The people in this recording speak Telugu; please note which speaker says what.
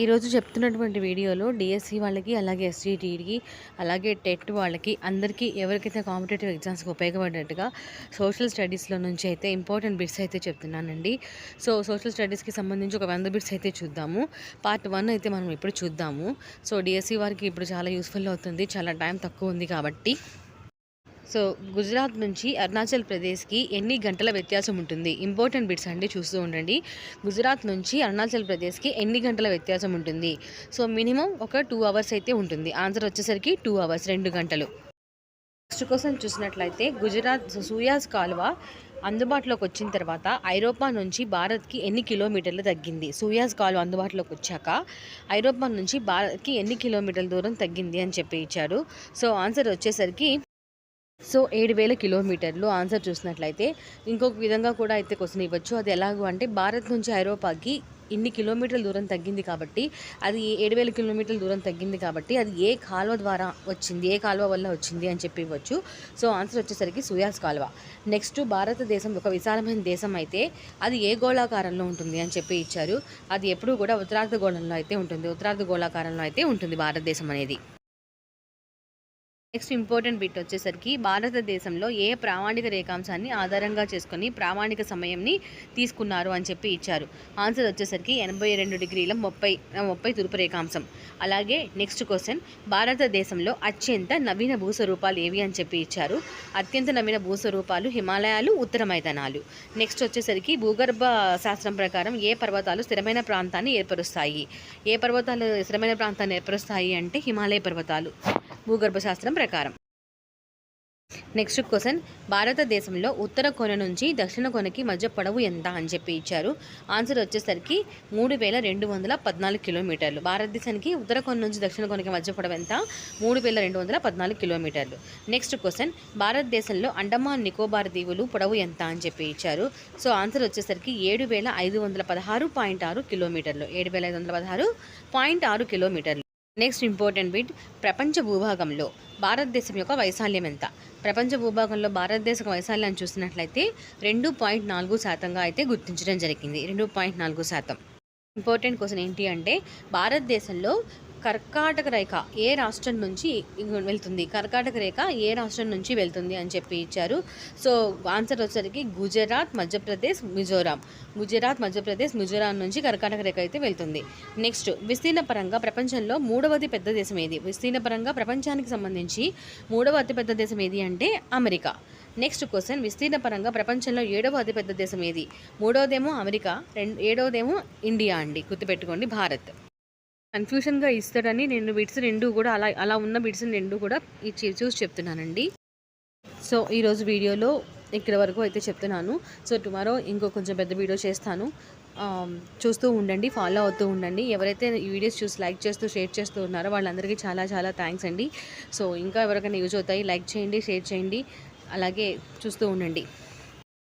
Speaker 1: ఈరోజు చెప్తున్నటువంటి వీడియోలో డిఎస్సి వాళ్ళకి అలాగే ఎస్జిటికి అలాగే టెట్ వాళ్ళకి అందరికీ ఎవరికైతే కాంపిటేటివ్ ఎగ్జామ్స్కి ఉపయోగపడేట్టుగా సోషల్ స్టడీస్లో నుంచి అయితే ఇంపార్టెంట్ బిట్స్ అయితే చెప్తున్నానండి. సో సోషల్ స్టడీస్కి సంబంధించి ఒక వంద బిట్స్ అయితే చూద్దాము. పార్ట్ వన్ అయితే మనం ఇప్పుడు చూద్దాము. సో డిఎస్సి వారికి ఇప్పుడు చాలా యూస్ఫుల్ అవుతుంది. చాలా టైం తక్కువ ఉంది కాబట్టి సో గుజరాత్ నుంచి అరుణాచల్ ప్రదేశ్కి ఎన్ని గంటల వ్యత్యాసం ఉంటుంది? ఇంపార్టెంట్ బిట్స్ అండి చూస్తూ ఉండండి. గుజరాత్ నుంచి అరుణాచల్ ప్రదేశ్కి ఎన్ని గంటల వ్యత్యాసం ఉంటుంది? సో మినిమం ఒక టూ అవర్స్ అయితే ఉంటుంది. ఆన్సర్ వచ్చేసరికి టూ అవర్స్ రెండు గంటలు. నెక్స్ట్ కోసం చూసినట్లయితే గుజరాత్ సూయాజ్ కాలువ అందుబాటులోకి వచ్చిన తర్వాత ఐరోపా నుంచి భారత్కి ఎన్ని కిలోమీటర్లు తగ్గింది? సూయాజ్ కాలువ అందుబాటులోకి వచ్చాక ఐరోపా నుంచి భారత్కి ఎన్ని కిలోమీటర్ల దూరం తగ్గింది అని చెప్పి ఇచ్చారు. సో ఆన్సర్ వచ్చేసరికి సో ఏడు వేల కిలోమీటర్లు ఆన్సర్ చూసినట్లయితే ఇంకొక విధంగా కూడా అయితే క్వశ్చన్ ఇవ్వచ్చు. అది ఎలాగో అంటే భారత్ నుంచి ఐరోపాకి ఇన్ని కిలోమీటర్ల దూరం తగ్గింది కాబట్టి అది ఏడు వేల కిలోమీటర్ల దూరం తగ్గింది కాబట్టి అది ఏ కాలువ ద్వారా వచ్చింది ఏ కాలువ వల్ల వచ్చింది అని చెప్పి ఇవ్వచ్చు. సో ఆన్సర్ వచ్చేసరికి సుయాస్ కాలువ. నెక్స్ట్ భారతదేశం ఒక విశాలమైన దేశం అయితే అది ఏ గోళాకారంలో ఉంటుంది అని చెప్పి ఇచ్చారు. అది ఎప్పుడూ కూడా ఉత్తరార్ధ గోళంలో అయితే ఉంటుంది. ఉత్తరార్ధ గోళాకారంలో అయితే ఉంటుంది భారతదేశం అనేది. నెక్స్ట్ ఇంపార్టెంట్ బిట్ వచ్చేసరికి భారతదేశంలో ఏ ప్రామాణిక రేఖాంశాన్ని ఆధారంగా చేసుకొని ప్రామాణిక సమయంని తీసుకున్నారు అని చెప్పి ఇచ్చారు. ఆన్సర్ వచ్చేసరికి ఎనభై రెండు డిగ్రీల ముప్పై ముప్పై తూర్పు రేఖాంశం. అలాగే నెక్స్ట్ క్వశ్చన్ భారతదేశంలో అత్యంత నవీన భూస్వరూపాలు ఏవి అని చెప్పి ఇచ్చారు. అత్యంత నవీన భూస్వరూపాలు హిమాలయాలు ఉత్తర మైదానాలు. నెక్స్ట్ వచ్చేసరికి భూగర్భ శాస్త్రం ప్రకారం ఏ పర్వతాలు స్థిరమైన ప్రాంతాన్ని ఏర్పరుస్తాయి? ఏ పర్వతాలు స్థిరమైన ప్రాంతాన్ని ఏర్పరుస్తాయి అంటే హిమాలయ పర్వతాలు. భూగర్భ శాస్త్రం ప్రకారం. నెక్స్ట్ క్వశ్చన్ భారతదేశంలో ఉత్తర కొన నుంచి దక్షిణ కొనకి మధ్య పొడవు ఎంత అని చెప్పి ఇచ్చారు. ఆన్సర్ వచ్చేసరికి మూడు వేల రెండు వందల పద్నాలుగు కిలోమీటర్లు. భారతదేశానికి ఉత్తర కొన నుంచి దక్షిణ కొనకి మధ్య పొడవు ఎంత? మూడు వేల రెండు వందల పద్నాలుగు కిలోమీటర్లు. నెక్స్ట్ క్వశ్చన్ భారతదేశంలో అండమాన్ నికోబార్ దీవులు పొడవు ఎంత అని చెప్పి ఇచ్చారు. సో ఆన్సర్ వచ్చేసరికి ఏడు వేల ఐదు వందల పదహారు పాయింట్ ఆరు కిలోమీటర్లు. ఏడు వేల ఐదు వందల పదహారు పాయింట్ ఆరు కిలోమీటర్లు. నెక్స్ట్ ఇంపార్టెంట్ బిట్ ప్రపంచ భూభాగంలో భారతదేశం యొక్క వైశాల్యం ఎంత? ప్రపంచ భూభాగంలో భారతదేశం వైశాల్యాన్ని చూసినట్లయితే రెండు పాయింట్ నాలుగు శాతంగా అయితే గుర్తించడం జరిగింది. రెండు పాయింట్ నాలుగు శాతం. ఇంపార్టెంట్ క్వశ్చన్ ఏంటి అంటే భారతదేశంలో కర్కాటక రేఖ ఏ రాష్ట్రం నుంచి వెళ్తుంది? కర్కాటక రేఖ ఏ రాష్ట్రం నుంచి వెళ్తుంది అని చెప్పి ఇచ్చారు. సో ఆన్సర్ వచ్చేసరికి గుజరాత్ మధ్యప్రదేశ్ మిజోరాం. గుజరాత్ మధ్యప్రదేశ్ మిజోరాం నుంచి కర్కాటక రేఖ అయితే వెళ్తుంది. నెక్స్ట్ విస్తీర్ణ పరంగా ప్రపంచంలో మూడవది పెద్ద దేశం ఏది? విస్తీర్ణ పరంగా ప్రపంచానికి సంబంధించి మూడవ అతిపెద్ద దేశం ఏది అంటే అమెరికా. నెక్స్ట్ క్వశ్చన్ విస్తీర్ణ పరంగా ప్రపంచంలో ఏడవ అతిపెద్ద దేశం ఏది? మూడవదేమో అమెరికా రెండు ఏడవదేమో ఇండియా అండి. గుర్తుపెట్టుకోండి భారత్. కన్ఫ్యూషన్గా ఇస్తాడని నేను బిట్స్ రెండు కూడా అలా అలా ఉన్న బిట్స్ రెండు కూడా ఇచ్చి చూసి చెప్తున్నానండి. సో ఈరోజు వీడియోలో ఇక్కడ వరకు అయితే చెప్తున్నాను. సో టుమారో ఇంకో కొంచెం పెద్ద వీడియో చేస్తాను. చూస్తూ ఉండండి ఫాలో అవుతూ ఉండండి. ఎవరైతే ఈ వీడియోస్ చూసి లైక్ చేస్తూ షేర్ చేస్తూ ఉన్నారో వాళ్ళందరికీ చాలా చాలా థ్యాంక్స్ అండి. సో ఇంకా ఎవరికైనా యూజ్ అవుతాయి లైక్ చేయండి షేర్ చేయండి. అలాగే చూస్తూ ఉండండి.